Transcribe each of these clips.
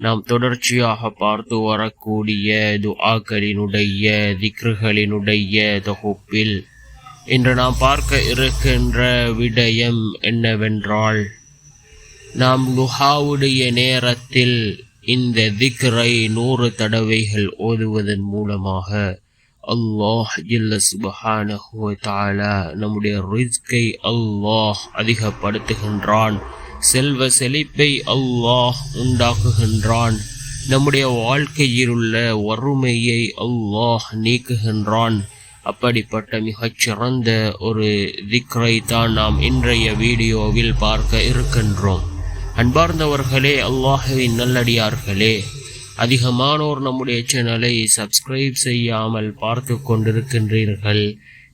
நாம் தொடர்ச்சியாக பார்த்து வரக்கூடிய துஆக்களினுடைய திக்ருகளினுடைய தொகுப்பில் இன்று நாம் பார்க்க இருக்கின்ற விடயம் என்னவென்றால் நாம் லுஹாவுடைய நேரத்தில் இந்த திக்ரை நூறு தடவைகள் ஓதுவதன் மூலமாக அல்லாஹ் ஜில்ல சுபஹானஹு தாலா நம்முடைய ரிஸ்கை அல்லாஹ் அதிகப்படுத்துகின்றான். செல்வ செழிப்பை அல்லாஹ் உண்டாக்குகின்றான். நம்முடைய வாழ்க்கையில் உள்ள வறுமையை அல்லாஹ் நீக்குகின்றான். அப்படிப்பட்ட மிகச் சிறந்த ஒரு திக்ரை தான் நாம் இன்றைய வீடியோவில் பார்க்க இருக்கின்றோம். அன்பார்ந்தவர்களே அல்லாஹுவின் நல்லடியார்களே அதிகமானோர் நம்முடைய சேனலை சப்ஸ்கிரைப் செய்யாமல் பார்த்து கொண்டிருக்கின்றீர்கள்.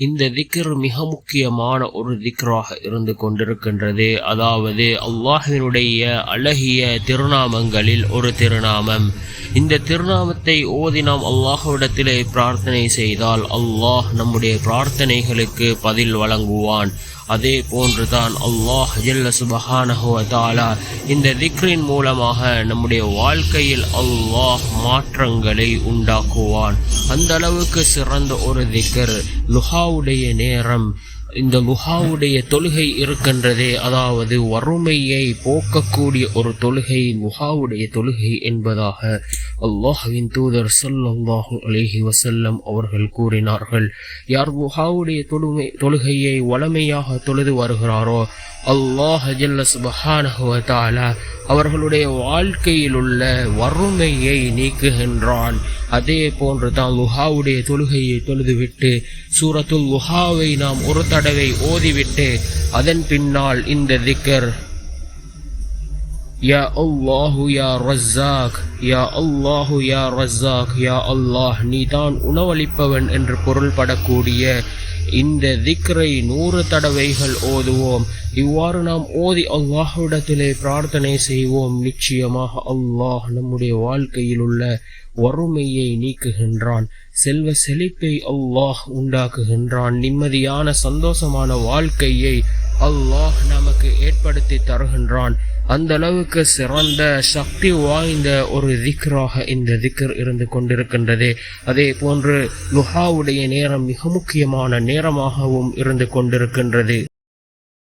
இந்த திக்ர் மிக முக்கியமான ஒரு திக்ராக இருந்து கொண்டிருக்கின்றது. அதாவது அல்லாஹினுடைய அழகிய திருநாமங்களில் ஒரு திருநாமம். இந்த திருநாமத்தை ஓதி நாம் அல்லாஹுவிடத்திலே பிரார்த்தனை செய்தால் அல்லாஹ் நம்முடைய பிரார்த்தனைகளுக்கு பதில் வழங்குவான். அதே போன்றுதான் அல்லாஹ் ஜல்ல சுபஹானஹுவதாலா இந்த திக்ரின் மூலமாக நம்முடைய வாழ்க்கையில் அல்லாஹ் மாற்றங்களை உண்டாக்குவான். அந்த அளவுக்கு சிறந்த ஒரு திக்கர் லுஹாவுடைய நேரம். இந்த லுஹாவுடைய தொழுகை இருக்கின்றதே அதாவது வறுமையை போக்கக்கூடிய ஒரு தொழுகை லுஹாவுடைய தொழுகை என்பதாக அல்லாஹுவின் தூதர் சல்லாஹு அலிஹி வசல்லம் அவர்கள் கூறினார்கள் யார் லுஹாவுடைய தொழுமை தொழுகையை வளமையாக தொழுது வருகிறாரோ அல்லாஹ் ஜல்ல சுபஹானஹுவதாலா அவர்களுடைய வாழ்க்கையில் உள்ள வறுமையை நீக்குகின்றான். அதே போன்று தான் லுஹாவுடைய தொழுகையை தொழுதுவிட்டு சூரத்துல் லுஹாவை நாம் ஒரு தடவை ஓதிவிட்டு அதன் பின்னால் இந்த திக்கர் யா அல்லாஹு யா Razzaq. யா அல்லாஹு யா Razzaq. யா அல்லாஹ் நீதான் உணவளிப்பவன் என்று பொருள்படக்கூடிய இந்த திக்ரை நூறு தடவைகள் ஓதுவோம். இவ்வாறு நாம் ஓதி அல்லாஹ்விடத்திலே பிரார்த்தனை செய்வோம். நிச்சயமாக அல்லாஹ் நம்முடைய வாழ்க்கையில் உள்ள வறுமையை நீக்குகின்றான். செல்வ செழிப்பை அல்லாஹ் உண்டாக்குகின்றான். நிம்மதியான சந்தோஷமான வாழ்க்கையை அல்லாஹ் நமக்கு ஏற்படுத்தி தருகின்றான். அந்த அளவுக்கு சிறந்த சக்தி வாய்ந்த ஒரு திக்ராக இந்த திக்ர் இருந்து கொண்டிருக்கின்றது. அதே போன்று லுஹாவுடைய நேரம் மிக முக்கியமான நேரமாகவும் இருந்து கொண்டிருக்கின்றது.